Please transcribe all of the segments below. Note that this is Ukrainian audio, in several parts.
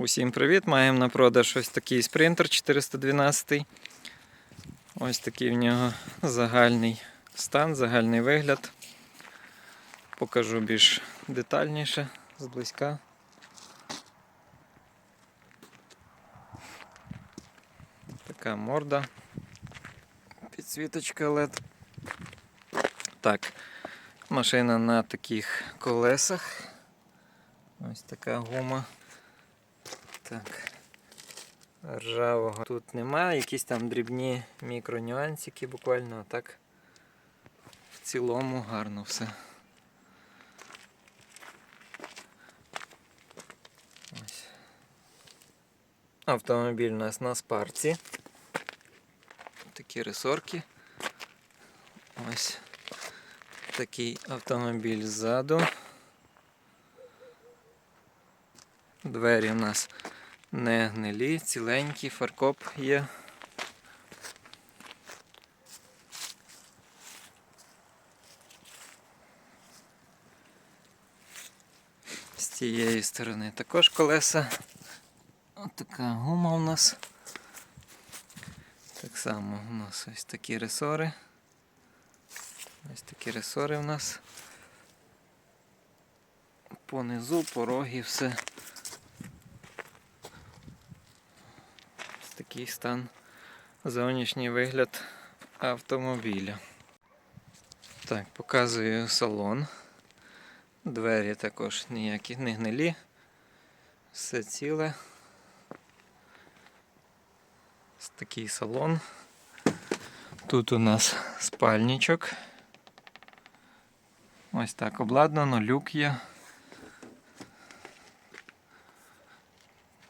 Усім привіт! Маємо на продаж ось такий спринтер 412. Ось такий в нього загальний стан, загальний вигляд. Покажу більш детальніше, зблизька. Така морда. Підсвіточка LED. Так, машина на таких колесах. Ось така гума. Так. Ржавого тут немає, якісь там дрібні мікронюансики буквально, а так в цілому гарно все. Ось. Автомобіль у нас на спарці. Такі ресорки. Ось такий автомобіль ззаду. Двері у нас не гнилі, ціленькі, фаркоп є. З цієї сторони також колеса. Ось така гума у нас. Так само у нас ось такі ресори. Ось такі ресори у нас. Понизу, пороги, все. Ось такий стан, зовнішній вигляд автомобіля. Так, показую салон. Двері також ніякі не гнилі. Все ціле. Ось такий салон. Тут у нас спальничок. Ось так обладнано, люк є.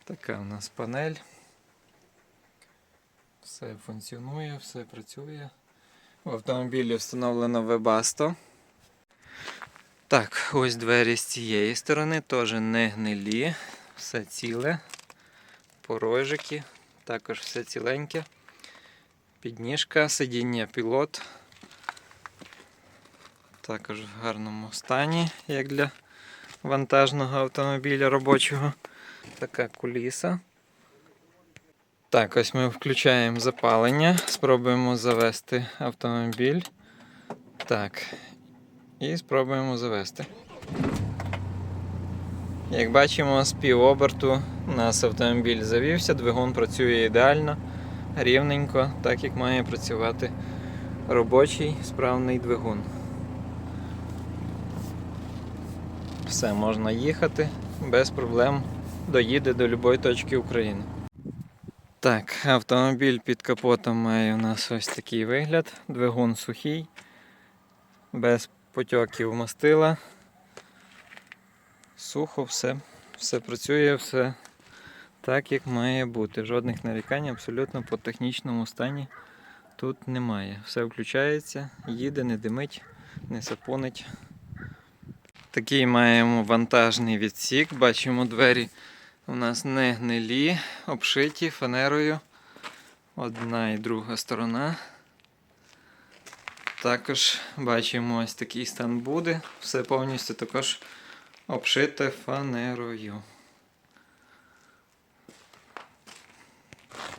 Така у нас панель. Все функціонує, все працює. В автомобілі встановлено Webasto. Так, ось двері з цієї сторони теж не гнилі, все ціле. Порожики, також все ціленьке. Підніжка, сидіння пілот. Також в гарному стані, як для вантажного автомобіля робочого. Така куліса. Так, ось ми включаємо запалення, спробуємо завести автомобіль. Так. І спробуємо завести. Як бачимо, з півоберту у нас автомобіль завівся, двигун працює ідеально, рівненько, так як має працювати робочий справний двигун. Все, можна їхати без проблем, доїде до будь-якої точки України. Так, автомобіль під капотом має у нас ось такий вигляд. Двигун сухий, без потьоків мастила. Сухо, все, все працює, все так, як має бути. Жодних нарікань абсолютно по технічному стані тут немає. Все включається, їде, не димить, не сапонить. Такий маємо вантажний відсік. Бачимо, двері у нас не гнилі, обшиті фанерою. Одна і друга сторона. Також бачимо ось такий стан буде. Все повністю також обшите фанерою.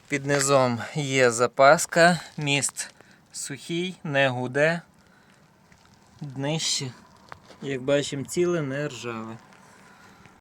Під низом є запаска, міст сухий, не гуде. Днище, як бачимо, ціле не ржаве.